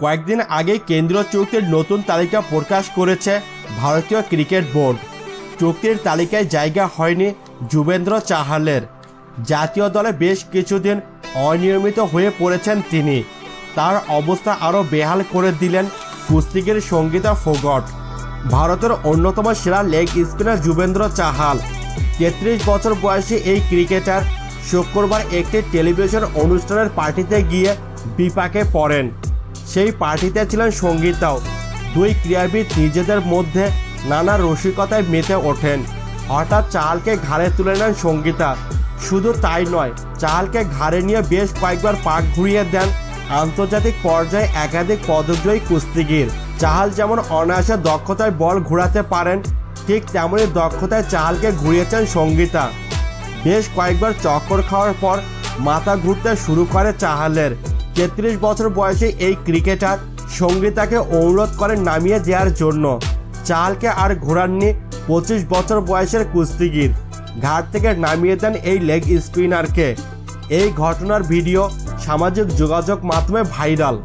কয়েকদিন আগে কেন্দ্রীয় চুক্তির নতুন তালিকা প্রকাশ করেছে ভারতীয় ক্রিকেট বোর্ড। চুক্তির তালিকায় জায়গা হয়নি যুবেন্দ্র চাহালের। জাতীয় দলে বেশ কিছুদিন অনিয়মিত হয়ে পড়েছেন তিনি। তার অবস্থা আরও বেহাল করে দিলেন কুস্তিগির সঙ্গীতা ফোগট। ভারতের অন্যতম সেরা লেগ স্পিনার যুবেন্দ্র চাহাল। তেত্রিশ বছর বয়সী এই ক্রিকেটার শুক্রবার একটি টেলিভিশন অনুষ্ঠানের পার্টিতে গিয়ে বিপাকে পড়েন। সেই পার্টিতে ছিলেন সঙ্গীতাও দুই ক্রীড়াবিদ নিজেদের মধ্যে নানা রসিকতায় মেতে ওঠেন। হঠাৎ চালকে ঘাড়ে তুলে নেন সঙ্গীতা। শুধু তাই নয়, চালকে ঘাড়ে নিয়ে বেশ কয়েকবার পাক ঘুরিয়ে দেন আন্তর্জাতিক পর্যায়ে একাধিক পদজয়ী কুস্তিগির। চাহাল যেমন অনায়াসে দক্ষতায় বল ঘোরাতে পারেন, ঠিক তেমনই দক্ষতায় চাহালকে ঘুরিয়েছেন সঙ্গীতা। বেশ কয়েকবার চক্কর খাওয়ার পর মাথা ঘুরতে শুরু করে চাহালের তেত্রিশ বছর বয়সে এই ক্রিকেটার সঙ্গীতাকে অনুরোধ করে নামিয়ে দেওয়ার জন্য। চালকে আর ঘোরাননি পঁচিশ বছর বয়সের কুস্তিগির। ঘাট থেকে নামিয়ে দেন এই লেগ স্পিনারকে। এই ঘটনার ভিডিও সামাজিক যোগাযোগ মাধ্যমে ভাইরাল।